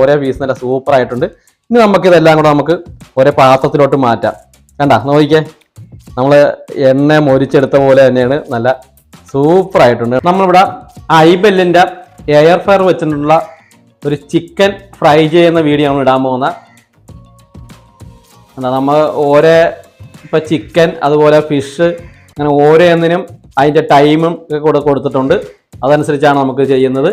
ഓരോ പീസ് നല്ല സൂപ്പർ ആയിട്ടുണ്ട്. ഇനി നമുക്ക് ഇതെല്ലാം കൂടെ നമുക്ക് ഒരേ പാത്രത്തിലോട്ട് മാറ്റാം. കണ്ട? നോക്കിക്കേ. നമ്മൾ എണ്ണ മൊരിച്ചെടുത്ത പോലെ തന്നെയാണ് നല്ല സൂപ്പർ ആയിട്ടുണ്ട്. നമ്മളിവിടെ ഐബെല്ലിന്റെ എയർ ഫയർ വെച്ചിട്ടുള്ള ഒരു ചിക്കൻ ഫ്രൈ ചെയ്യുന്ന വീഡിയോ ആണ് ഇടാൻ പോകുന്നത് എന്താ നമ്മൾ ഓരോ ഇപ്പം ചിക്കൻ അതുപോലെ ഫിഷ് അങ്ങനെ ഓരോന്നിനും അതിന്റെ ടൈമും ഒക്കെ കൂടെ കൊടുത്തിട്ടുണ്ട്. അതനുസരിച്ചാണ് നമുക്ക് ചെയ്യുന്നത്.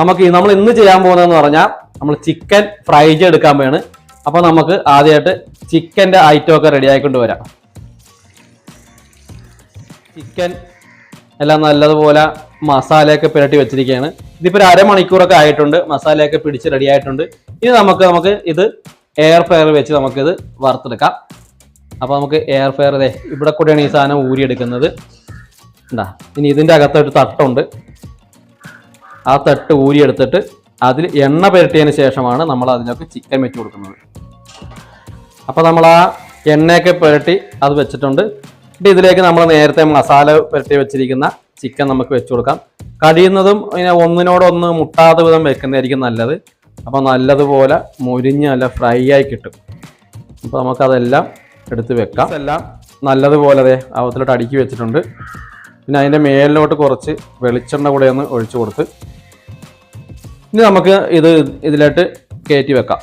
നമുക്ക് നമ്മൾ ഇന്ന് ചെയ്യാൻ പോകുന്നതെന്ന് പറഞ്ഞാൽ നമ്മൾ ചിക്കൻ ഫ്രൈ ചെയ്തെടുക്കാൻ വേണം അപ്പോൾ നമുക്ക് ആദ്യമായിട്ട് ചിക്കന്റെ ഐറ്റം ഒക്കെ റെഡി ആയിക്കൊണ്ട് വരാം. ചിക്കൻ എല്ലാം നല്ലതുപോലെ മസാലയൊക്കെ പുരട്ടി വെച്ചിരിക്കുകയാണ്. ഇതിപ്പോൾ ഒരു അരമണിക്കൂറൊക്കെ ആയിട്ടുണ്ട്. മസാലയൊക്കെ പിടിച്ച് റെഡി ആയിട്ടുണ്ട്. ഇനി നമുക്ക് നമുക്ക് ഇത് എയർ ഫയർ വെച്ച് നമുക്കിത് വറുത്തെടുക്കാം. അപ്പോൾ നമുക്ക് എയർ ഫയർ ഇതേ ഇവിടെ കൂടെയാണ് ഈ സാധനം ഊരിയെടുക്കുന്നത്. എന്താ ഇനി ഇതിന്റെ അകത്തൊരു തട്ടുണ്ട്. ആ തട്ട് ഊരിയെടുത്തിട്ട് അതിൽ എണ്ണ പുരട്ടിയതിന് ശേഷമാണ് നമ്മൾ അതിനൊക്കെ ചിക്കൻ വെച്ച് കൊടുക്കുന്നത്. അപ്പോൾ നമ്മൾ ആ എണ്ണയൊക്കെ പുരട്ടി അത് വെച്ചിട്ടുണ്ട്. എന്നിട്ട് ഇതിലേക്ക് നമ്മൾ നേരത്തെ മസാല പുരട്ടി വെച്ചിരിക്കുന്ന ചിക്കൻ നമുക്ക് വെച്ച് കൊടുക്കാം. കഴിയുന്നതും ഇങ്ങനെ ഒന്നിനോടൊന്ന് മുട്ടാത്ത വിധം വെക്കുന്നതായിരിക്കും നല്ലത്. അപ്പോൾ നല്ലതുപോലെ മുരിഞ്ഞ് നല്ല ഫ്രൈ ആയി കിട്ടും. അപ്പോൾ നമുക്കതെല്ലാം എടുത്ത് വെക്കാം. എല്ലാം നല്ലതുപോലെ അതെ അവത്തിലോട്ട് അടുക്കി വെച്ചിട്ടുണ്ട്. പിന്നെ അതിന്റെ മേലിലോട്ട് കുറച്ച് വെളിച്ചെണ്ണ കൂടെ ഒന്ന് ഒഴിച്ചു കൊടുത്ത് ഇനി നമുക്ക് ഇത് ഇതിലോട്ട് കയറ്റി വെക്കാം.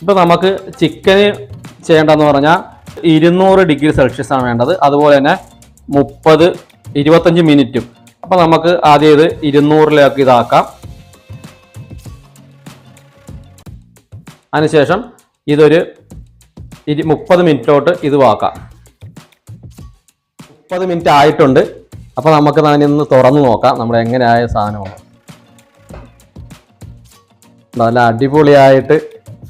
ഇപ്പൊ നമുക്ക് ചിക്കന് ചെയ്യേണ്ടതെന്ന് പറഞ്ഞാൽ ഇരുന്നൂറ് ഡിഗ്രി സെൽഷ്യസ് ആണ് വേണ്ടത്. അതുപോലെ തന്നെ മുപ്പത് ഇരുപത്തഞ്ച് മിനിറ്റും അപ്പൊ നമുക്ക് ആദ്യം ഇത് ഇരുന്നൂറിലേക്ക് ഇതാക്കാം. അതിനുശേഷം ഇതൊരു ഇരു മുപ്പത് മിനിറ്റിലോട്ട് ഇത് വാക്കാം. മുപ്പത് മിനിറ്റ് ആയിട്ടുണ്ട്. അപ്പോൾ നമുക്ക് അതിനൊന്ന് തുറന്നു നോക്കാം. നമ്മുടെ എങ്ങനെയായ സാധനമാണ്. നല്ല അടിപൊളിയായിട്ട്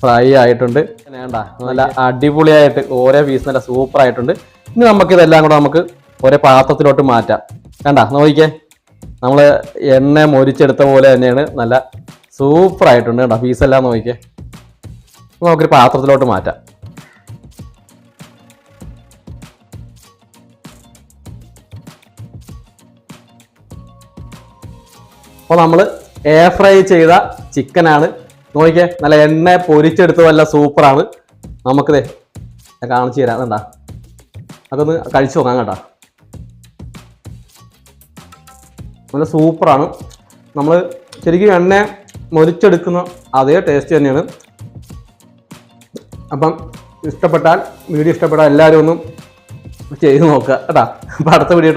ഫ്രൈ ആയിട്ടുണ്ട്. വേണ്ട നല്ല അടിപൊളിയായിട്ട് ഓരോ പീസ് നല്ല സൂപ്പർ ആയിട്ടുണ്ട്. ഇനി നമുക്ക് ഇതെല്ലാം കൂടെ നമുക്ക് ഒരേ പാത്രത്തിലോട്ട് മാറ്റാം. വേണ്ട നോക്കിക്കേ. നമ്മൾ എണ്ണ മൊരിച്ചെടുത്ത പോലെ തന്നെയാണ് നല്ല സൂപ്പർ ആയിട്ടുണ്ട്. കേട്ടോ പീസെല്ലാം നോക്കിക്കേ. നമുക്കൊരു പാത്രത്തിലോട്ട് മാറ്റാം. അപ്പോൾ നമ്മൾ എയർ ഫ്രൈ ചെയ്ത ചിക്കനാണ് നോക്കിയേ നല്ല എണ്ണ പൊരിച്ചെടുത്ത് നല്ല സൂപ്പറാണ്. നമുക്കിതേ ഞാൻ കാണിച്ചു തരാം. എന്താ അതൊന്ന് കഴിച്ചു നോക്കാം കേട്ടോ. നല്ല സൂപ്പറാണ്. നമ്മൾ ശരിക്കും എണ്ണ മൊരിച്ചെടുക്കുന്ന അതേ ടേസ്റ്റ് തന്നെയാണ്. അപ്പം ഇഷ്ടപ്പെട്ടാൽ വീഡിയോ ഇഷ്ടപ്പെട്ടാൽ എല്ലാവരും ഒന്നും ചെയ്ത് നോക്കുക കേട്ടോ. അപ്പം അടുത്ത വീഡിയോ